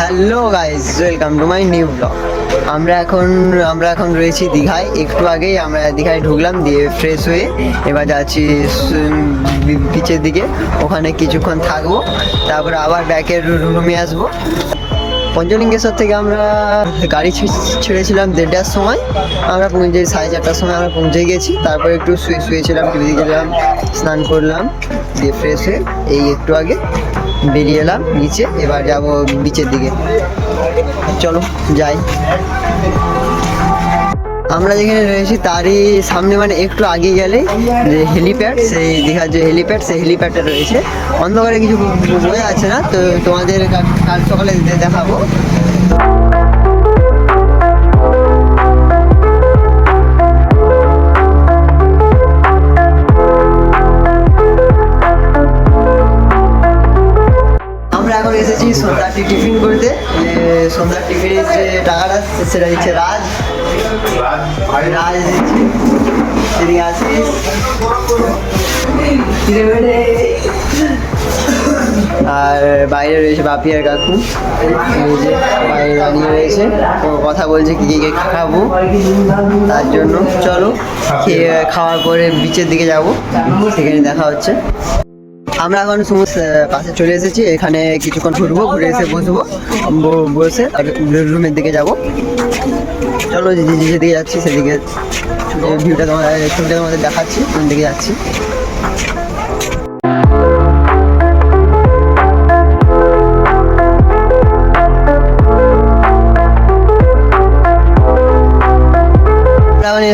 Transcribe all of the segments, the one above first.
Hello guys welcome to my new blog আমরা এখন আমরা এখন রয়েছি দীঘায়। একটু আগেই আমরা দীঘায় ঢুকলাম, দিয়ে ফ্রেশ হয়ে এবার যাচ্ছি বিচের দিকে। ওখানে কিছুক্ষণ থাকব, তারপরে আবার ব্যাকের রুমে আসব। পঞ্চলিঙ্গেশ্বর থেকে আমরা গাড়ি ছেড়েছিলাম দেড়টার সময়। আমরা পৌঁছে, সাড়ে চারটার সময় আমরা পৌঁছে গেছি। তারপরে একটু শুয়ে শুয়েছিলাম, টিভি গেলাম, স্নান করলাম, দিয়ে ফ্রেশ হয়ে, এই একটু আগে বেরিয়ে এলাম, নিচে। এবার যাব বিচের দিকে। চলো, যাই। আমরা যেখানে রয়েছি, তারই সামনে মানে একটু আগে গেলে যে হেলিপ্যাড, সেই দীঘার যে হেলিপ্যাড, সেই হেলিপ্যাডটা রয়েছে। অন্ধকারে কিছু বোঝা আছে না, তো তোমাদের কাল সকালে দেখাবো। এসেছি সন্ধ্যার টিফিন করতে। যে সন্ধ্যার টিফিনের যে টাকাটা সেটা দিচ্ছে রাজ। রাজ আর বাইরে রয়েছে বাপি আর কাকু। বাইরে দাঁড়িয়ে রয়েছে। ও কথা বলছে কি কে খাব। তার জন্য চলো খাওয়ার পরে বিচের দিকে যাব। সেখানে দেখা হচ্ছে। আমরা এখন সমস্ত পাশে চলে এসেছি। এখানে কিছুক্ষণ ঘুরবো, ঘুরে এসে বসবো। বসে রুমের দিকে যাব। চলো যেদিকে যাচ্ছি, সেদিকে ভিউটা তোমাদের ছবিটা তোমাদের দেখাচ্ছি কোন দিকে যাচ্ছি।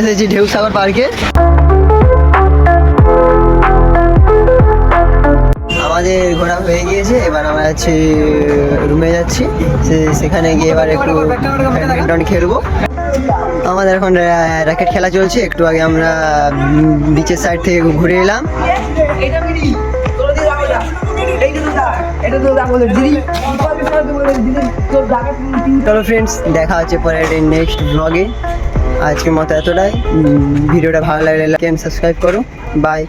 এসেছি ঢেউ সাগর পার্কে। আমাদের ঘোরা হয়ে গিয়েছে এবার আমরা যাচ্ছি রুমে যাচ্ছি। সে- সেখানে গিয়ে এবার একটু ব্যাডমিন্টন খেলব। আমাদের এখন র্যাকেট খেলা চলছে একটু আগে আমরা বিচের সাইড থেকে ঘুরে এলাম। চলো ফ্রেন্ডস দেখা হচ্ছে পরে নেক্সট ব্লগে আজকের মতো এতটাই। ভিডিওটা ভালো লাগলে লাইক সাবস্ক্রাইব করো। বাই